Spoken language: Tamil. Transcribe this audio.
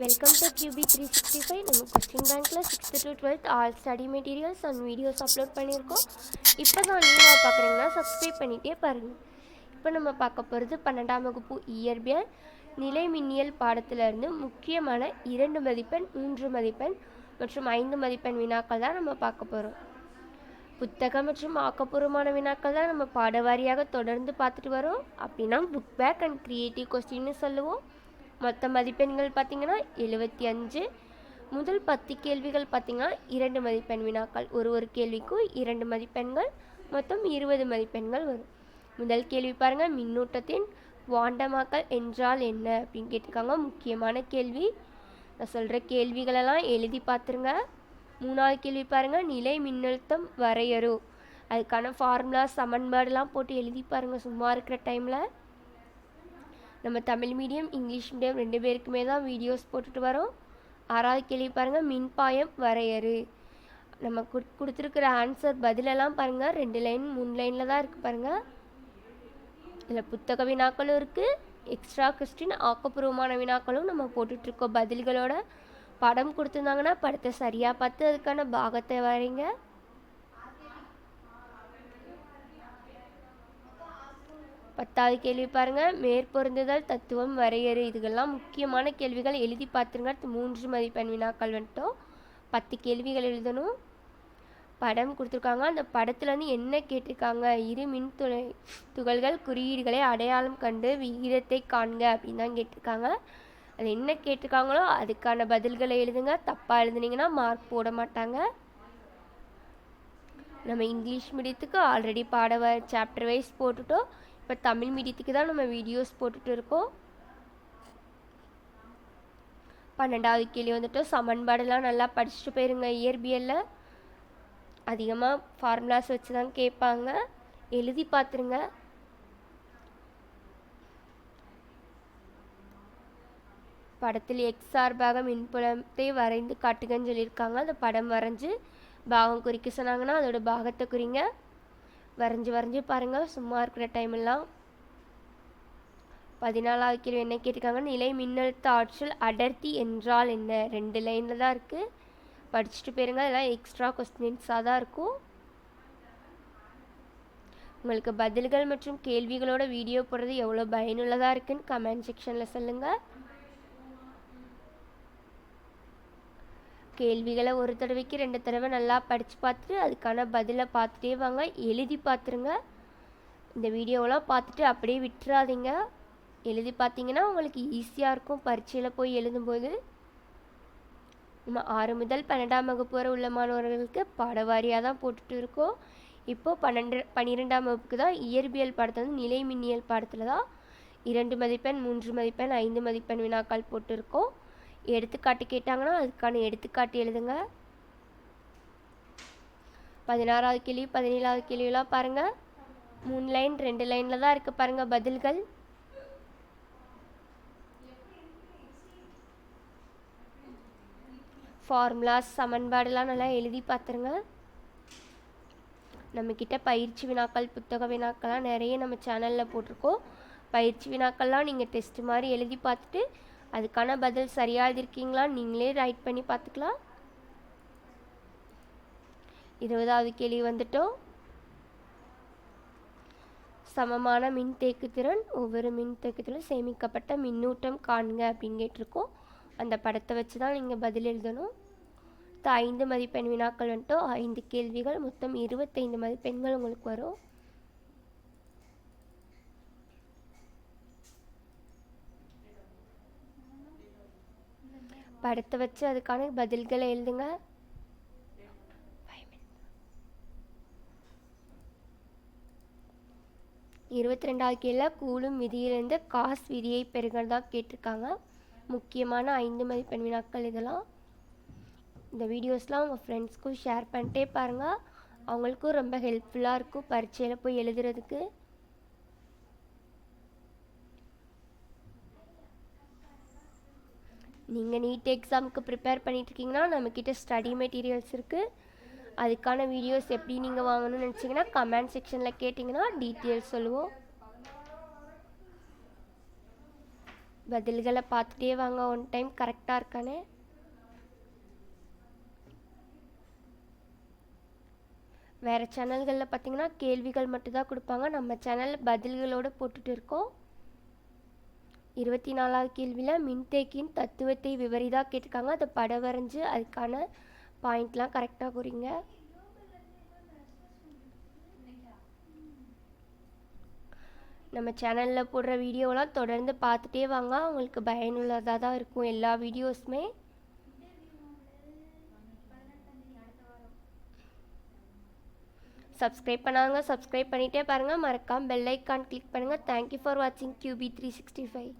Welcome to Q B three sixty five நம்ம கொஸ்டின் பேங்க்கில் sixth to twelfth all study materials and videos upload பண்ணியிருக்கோம். இப்போ தான் நியூவாக பார்க்குறீங்கன்னா சப்ஸ்கிரைப் பண்ணிகிட்டே பாருங்கள் இப்போ நம்ம பார்க்க போகிறது பன்னெண்டாம் வகுப்பு இயற்பியல். நிலை மின்னியல் பாடத்திலிருந்து முக்கியமான இரண்டு மதிப்பெண் மூன்று மதிப்பெண் மற்றும் ஐந்து மதிப்பெண் வினாக்கள் தான் நம்ம பார்க்க போகிறோம் புத்தகம் மற்றும் ஆக்கப்பூர்வமான வினாக்கள் தான் நம்ம பாடவாரியாக தொடர்ந்து பார்த்துட்டு வரோம். அப்படின்னா புக் பேக் அண்ட் க்ரியேட்டிவ் கொஸ்டின்னு சொல்லுவோம். மொத்த மதிப்பெண்கள் பார்த்திங்கன்னா எழுபத்தி அஞ்சு. முதல் பத்து கேள்விகள் பார்த்திங்கன்னா இரண்டு மதிப்பெண் வினாக்கள். ஒரு ஒரு கேள்விக்கும் இரண்டு மதிப்பெண்கள் மொத்தம் இருபது மதிப்பெண்கள் வரும். முதல் கேள்வி பாருங்கள் மின்னூட்டத்தின் வாண்டமாக்கல் என்றால் என்ன அப்படின்னு கேட்டிருக்காங்க. முக்கியமான கேள்வி. நான் சொல்கிற கேள்விகளெல்லாம் எழுதி பார்த்துருங்க. மூணாவது கேள்வி பாருங்கள் நிலை மின்னழுத்தம் வரையறு அதுக்கான ஃபார்முலா சமன்பாடுலாம் போட்டு எழுதி பாருங்கள் சும்மா இருக்கிற டைமில் நம்ம தமிழ் மீடியம் இங்கிலீஷ் மீடியம் ரெண்டு பேருக்குமே தான் வீடியோஸ் போட்டுட்டு வரோம். ஆறாவது கேள்வி பாருங்கள் மின்பாயம் வரையறு. நம்ம கு கொடுத்துருக்குற ஆன்சர் பதிலெல்லாம் பாருங்கள் ரெண்டு லைன் மூணு லைனில் தான் இருக்குது பாருங்கள் இதில் புத்தக வினாக்களும் இருக்குது எக்ஸ்ட்ரா கொஸ்டின் ஆக்கப்பூர்வமான வினாக்களும் நம்ம போட்டுட்ருக்கோம் பதில்களோட படம் கொடுத்துருந்தாங்கன்னா படத்தை சரியாக பார்த்து அதுக்கான பாகத்தை வரைங்க. பத்தாவது கேள்வி பாருங்கள் மேற்பொருந்துதல் தத்துவம் வரையறு இதுகெல்லாம் முக்கியமான கேள்விகள். எழுதி பார்த்துருங்க. மூன்று மதிப்பெண் வினாக்கள் வந்துட்டோம். பத்து கேள்விகள் எழுதணும். படம் கொடுத்துருக்காங்க. அந்த படத்துலேருந்து என்ன கேட்டிருக்காங்க? இரு மின் துளை துகள்கள் குறியீடுகளை அடையாளம் கண்டு விகிதத்தை காண்க அப்படின்னு தான் கேட்டிருக்காங்க. அது என்ன கேட்டிருக்காங்களோ அதுக்கான பதில்களை எழுதுங்க. தப்பாக எழுதுனீங்கன்னா மார்க் போட மாட்டாங்க. நம்ம இங்கிலீஷ் மீடியத்துக்கு ஆல்ரெடி பாட சாப்டர் வைஸ் போட்டுட்டோம். இப்போ தமிழ் மீடியத்துக்கு தான் நம்ம வீடியோஸ் போட்டுட்டு இருக்கோம். பன்னெண்டாவது கேள்வி வந்துட்டு சமன்பாடெல்லாம் நல்லா படிச்சுட்டு போயிருங்க இயற்பியலில். அதிகமாக ஃபார்முலாஸ் வச்சு தான் கேட்பாங்க. எழுதி பார்த்துருங்க. படத்தில் எக்ஸ் சார்பாக மின்புலத்தை வரைந்து காட்டுகன்னு சொல்லியிருக்காங்க. அந்த படம் வரைஞ்சி பாகம் குறிக்க சொன்னாங்கன்னா அதோட பாகத்தை குறிங்க. வரைஞ்சி வரைஞ்சி பாருங்கள் சும்மா இருக்கிற டைமெல்லாம் பதினாலாவது கேள்வி என்ன கேட்டிருக்காங்க நிலை மின்னழுத்த ஆற்றல் அடர்த்தி என்றால் என்ன? ரெண்டு லைனில் தான் இருக்குது படிச்சுட்டு போயிருங்க. அதெல்லாம் எக்ஸ்ட்ரா கொஸ்டின்ஸாக தான் இருக்கும். உங்களுக்கு பதில்கள் மற்றும் கேள்விகளோட வீடியோ போடுறது எவ்வளோ பயனுள்ளதாக இருக்குன்னு கமெண்ட் செக்ஷனில் சொல்லுங்கள் கேள்விகளை ஒரு தடவைக்கு ரெண்டு தடவை நல்லா படித்து பார்த்துட்டு அதுக்கான பதிலை பார்த்துட்டே வாங்க. எழுதி பார்த்துருங்க. இந்த வீடியோவெலாம் பார்த்துட்டு அப்படியே விட்டுறாதீங்க. எழுதி பார்த்தீங்கன்னா உங்களுக்கு ஈஸியாக இருக்கும். பரீட்சையில் போய் எழுதும்போது. நம்ம ஆறு முதல் பன்னெண்டாம் வகுப்பு வரை உள்ள மாணவர்களுக்கு பாடவாரியாக தான் போட்டுட்டு இருக்கோம். இப்போது பன்னெண்டு பன்னிரெண்டாம் வகுப்புக்கு தான் இயற்பியல் பாடத்தை வந்து நிலை மின்னியல் பாடத்தில் தான் இரண்டு மதிப்பெண் மூன்று மதிப்பெண் ஐந்து மதிப்பெண் வினாக்கள் போட்டிருக்கோம். எடுத்துக்காட்டு கேட்டாங்கன்னா அதுக்கான எடுத்துக்காட்டு எழுதுங்க. பதினாறாவது கேள்வி பதினேழாவது கேள்வியெல்லாம் பாருங்கள் மூணு லைன் ரெண்டு லைனில் தான் இருக்குது பாருங்கள் பதில்கள். ஃபார்முலாஸ் சமன்பாடுலாம் நல்லா எழுதி பார்த்துருங்க நம்மக்கிட்ட பயிற்சி வினாக்கள் புத்தக வினாக்கள்லாம் நிறைய நம்ம சேனலில் போட்டிருக்கோம். பயிற்சி வினாக்கள்லாம் நீங்கள் டெஸ்ட் மாதிரி எழுதி பார்த்துட்டு அதுக்கான பதில் சரியாக எழுதிருக்கீங்களா நீங்களே ரைட் பண்ணி பார்த்துக்கலாம். இருபதாவது கேள்வி வந்துட்டோம். சமமான மின் தேக்குத்திறன் ஒவ்வொரு மின்தேக்கத்திலும் சேமிக்கப்பட்ட மின்னூட்டம் காண்க அப்படின்னு கேட்டிருக்கோம். அந்த படத்தை வச்சு தான் நீங்கள் பதில் எழுதணும். ஐந்து மதிப்பெண் வினாக்கள் வந்துட்டு ஐந்து கேள்விகள் மொத்தம் இருபத்தைந்து மதிப்பெண்கள் உங்களுக்கு வரும். படத்தை வச்சு அதுக்கான பதில்களை எழுதுங்க. இருபத்தி ரெண்டாவது கீழே கூலும் விதியிலிருந்து காஸ் விதியை பெறுகிறதா கேட்டிருக்காங்க. முக்கியமான ஐந்து மதிப்பெண் வினாக்கள் இதெல்லாம். இந்த வீடியோஸ்லாம் உங்கள் ஃப்ரெண்ட்ஸ்க்கும் ஷேர் பண்ணிட்டே பாருங்கள் அவங்களுக்கும் ரொம்ப ஹெல்ப்ஃபுல்லாக இருக்கும் பரீட்சையில் போய் எழுதுறதுக்கு. நீங்கள் நீட் எக்ஸாமுக்கு ப்ரிப்பேர் பண்ணிட்டுருக்கீங்கன்னா நம்மக்கிட்ட ஸ்டடி மெட்டீரியல்ஸ் இருக்குது அதுக்கான வீடியோஸ் எப்படி நீங்கள் வாங்கணும்னு நினச்சிங்கன்னா கமெண்ட் செக்ஷனில் கேட்டிங்கன்னா டீட்டெயில்ஸ் சொல்லுவோம். பதில்களை பார்த்துட்டே வாங்க ஒன் டைம் கரெக்டாக இருக்கானே. வேறு சேனல்களில் பார்த்தீங்கன்னா கேள்விகள் மட்டும்தான் கொடுப்பாங்க. நம்ம சேனல் பதில்களோடு போட்டுட்டு இருக்கோம். இருபத்தி நாலாவது கேள்வியில் மின்தேக்கியின் தத்துவத்தை விவரிதாக கேட்டிருக்காங்க. அதை படம் வரைஞ்சு அதுக்கான பாயிண்ட்லாம் கரெக்டாக கூறிங்க. நம்ம சேனலில் போடுற வீடியோலாம் தொடர்ந்து பார்த்துட்டே வாங்க. உங்களுக்கு பயனுள்ளதாக தான் இருக்கும் எல்லா வீடியோஸுமே சப்ஸ்கிரைப் பண்ணாங்க சப்ஸ்கிரைப் பண்ணிகிட்டே பாருங்கள் மறக்காமல் பெல் ஐக்கான் கிளிக் பண்ணுங்கள் தேங்க்யூ ஃபார் வாட்சிங் Q B three sixty five